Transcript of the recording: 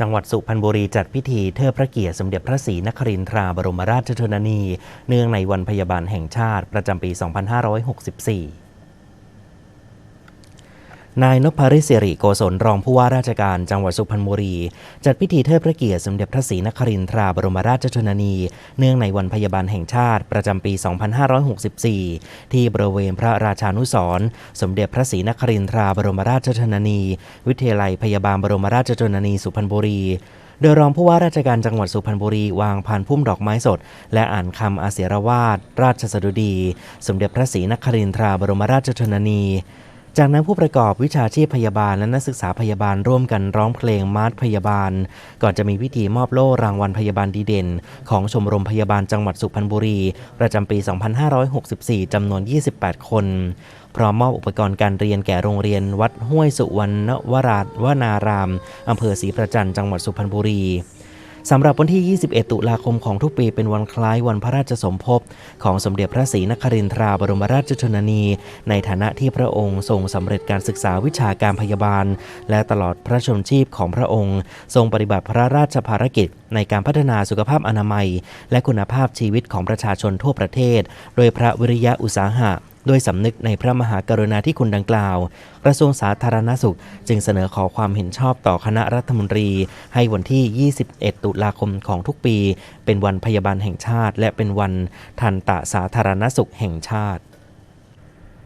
จังหวัดสุพรรณบุรีจัดพิธีเทิดพระเกียรติสมเด็จพระศรีนครินทราบรมราชชนนี เนื่องในวันพยาบาลแห่งชาติประจำปี 2564 นายนพริศิริโกศลรองผู้ว่าราชการจังหวัดสุพรรณบุรี จัดพิธีเทิดพระเกียรติสมเด็จพระศรีนครินทราบรมราชชนนี เนื่องในวันพยาบาลแห่งชาติประจำปี 2564 ที่บริเวณพระราชานุสรสมเด็จพระศรีนครินทราบรมราชชนนี วิทยาลัยพยาบาลบรมราชชนนีสุพรรณบุรีโดยรองผู้ว่าราชการจังหวัดสุพรรณบุรีวางพานพุ่มดอกไม้สด และอ่านคำอาเสรวาทราชสดุดี สมเด็จพระศรีนครินทราบรมราชชนนี จากนั้นผู้ประกอบวิชาชีพพยาบาลและนักศึกษาพยาบาลร่วมกันร้องเพลงมาร์ชพยาบาล ก่อนจะมีพิธีมอบโล่รางวัลพยาบาลดีเด่น ของชมรมพยาบาลจังหวัดสุพรรณบุรี ประจำปี 2564 จำนวน 28 คนพร้อมมอบอุปกรณ์การเรียนแก่โรงเรียน วัดห้วยสุวรรณวราชวนาราม อำเภอศรีประจันต์จังหวัดสุพรรณบุรี สำหรับวันที่ 21 ตุลาคมของทุกปีเป็นวันคล้ายวันพระราชสมภพของสมเด็จพระศรีนครินทราบรมราชชนนี ในฐานะที่พระองค์ทรงสำเร็จการศึกษาวิชาการพยาบาล และตลอดพระชนชีพของพระองค์ ทรงปฏิบัติพระราชภารกิจ ในการพัฒนาสุขภาพอนามัย และคุณภาพชีวิตของประชาชนทั่วประเทศ โดยพระวิริยะอุตสาหะ ด้วยสำนึกในพระมหากรุณาธิคุณดังกล่าว กระทรวงสาธารณสุข จึงเสนอขอความเห็นชอบต่อคณะรัฐมนตรี ให้วันที่ 21 ตุลาคมของทุกปี เป็นวันพยาบาลแห่งชาติ และเป็นวันทันตะสาธารณสุขแห่งชาติ